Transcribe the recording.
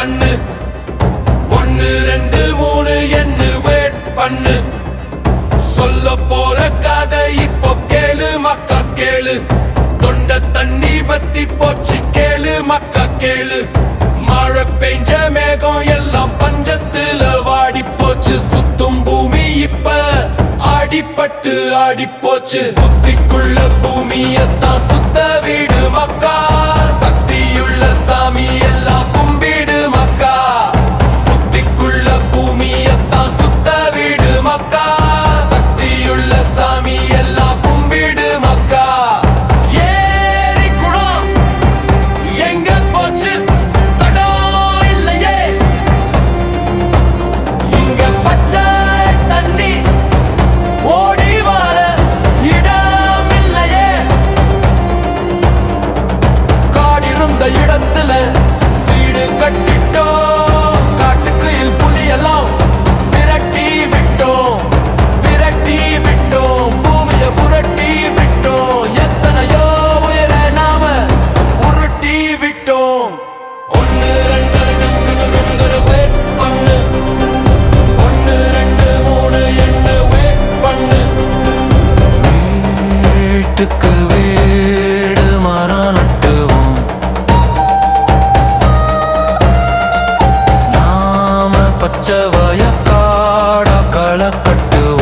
பண்ணு. ஒன்னு ரெண்டு மூணு என்று வெயிட் பண்ணு. சொல்ல போற கதை இப்போ கேளு மக்கா கேளு. தொண்ட தண்ணி பத்தி போச்சு கேளு மக்கா கேளு. மழை பெஞ்ச மேகம் எல்லாம் பஞ்சத்துல வாடி போச்சு. சுத்தும் பூமி இப்ப அடிப்பட்டு ஆடி போச்சு. புத்திக்குள்ள பூமியத்தான் சுத்த வீடு மக்கா. நாம பச்சை